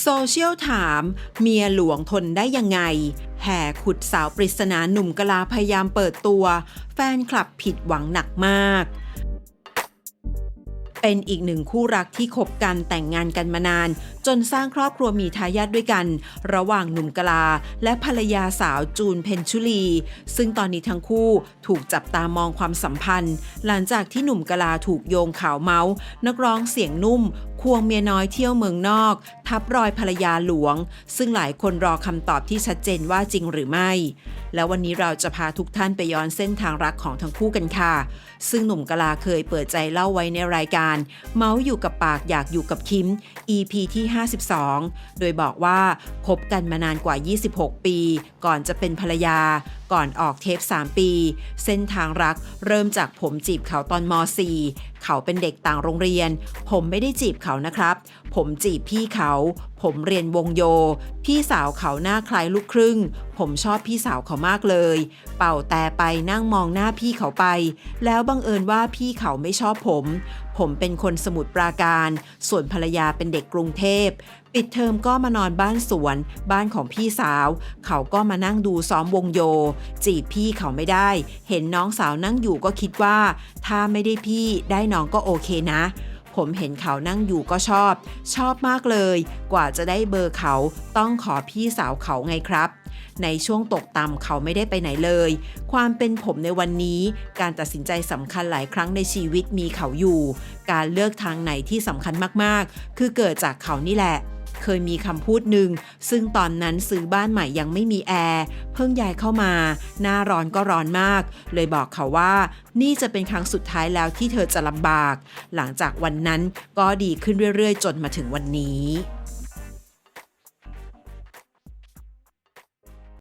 โซเชียลถาม เมียหลวงทนได้ยังไง แห่ขุดสาวปริศนาหนุ่มกลาพยายามเปิดตัว แฟนคลับผิดหวังหนักมาก เป็นอีกหนึ่งคู่รักที่คบกันแต่งงานกันมานาน จนสร้างครอบครัวมีทายาทด้วยกัน ระหว่างหนุ่มกลา และภรรยาสาวจูนเพนชุลี ซึ่งตอนนี้ทั้งคู่ถูกจับตามองความสัมพันธ์ หลังจากที่หนุ่มกลาถูกโยงข่าวเมาส์นักร้องเสียงนุ่มควงเมียน้อยเที่ยวเมืองนอก ทับรอยภรรยาหลวง ซึ่งหลายคนรอคำตอบที่ชัดเจนว่าจริงหรือไม่ แล้ววันนี้เราจะพาทุกท่านไปย้อนเส้นทางรักของทั้งคู่กันค่ะ ซึ่งหนุ่มกลาเคยเปิดใจเล่าไว้ในรายการ เมาส์อยู่กับปากอยากอยู่กับคิม EP ที่ 52 โดยบอกว่าคบกันมานานกว่า 26 ปี ก่อนจะเป็นภรรยา ก่อนออกเทป 3 ปี เส้นทางรักเริ่มจากผมจีบเขาตอนม .4 เขาเป็นเด็กต่างโรงเรียน ผมไม่ได้จีบเขานะครับ ผมจีบพี่เขา ผมเรียนวงโย พี่สาวเขาหน้าคล้ายลูกครึ่ง ผมชอบพี่สาวเขามากเลย เป่าแต่ไปนั่งมองหน้าพี่เขาไป แล้วบังเอิญว่าพี่เขาไม่ชอบผม ผมเป็นคนสมุทรปราการ ส่วนภรรยาเป็นเด็กกรุงเทพ ปิดเทอมก็มานอนบ้านสวน บ้านของพี่สาว เขาก็มานั่งดูซ้อมวงโย จีบพี่เขาไม่ได้ เห็นน้องสาวนั่งอยู่ก็คิดว่า ถ้าไม่ได้พี่ได้น้องก็โอเคนะผมเห็นเขานั่งอยู่ก็ชอบ ชอบมากเลย กว่าจะได้เบอร์เขาต้องขอพี่สาวเขาไงครับ ในช่วงตกต่ำเขาไม่ได้ไปไหนเลย ความเป็นผมในวันนี้ การตัดสินใจสำคัญหลายครั้งในชีวิตมีเขาอยู่ การเลือกทางไหนที่สำคัญมากๆ คือเกิดจากเขานี่แหละเคยมีคำพูดหนึ่ง ซึ่งตอนนั้นซื้อบ้านใหม่ยังไม่มีแอร์เพิ่งย้ายเข้ามา หน้าร้อนก็ร้อนมาก เลยบอกเขาว่า นี่จะเป็นครั้งสุดท้ายแล้วที่เธอจะลำบาก หลังจากวันนั้นก็ดีขึ้นเรื่อยๆ จนมาถึงวันนี้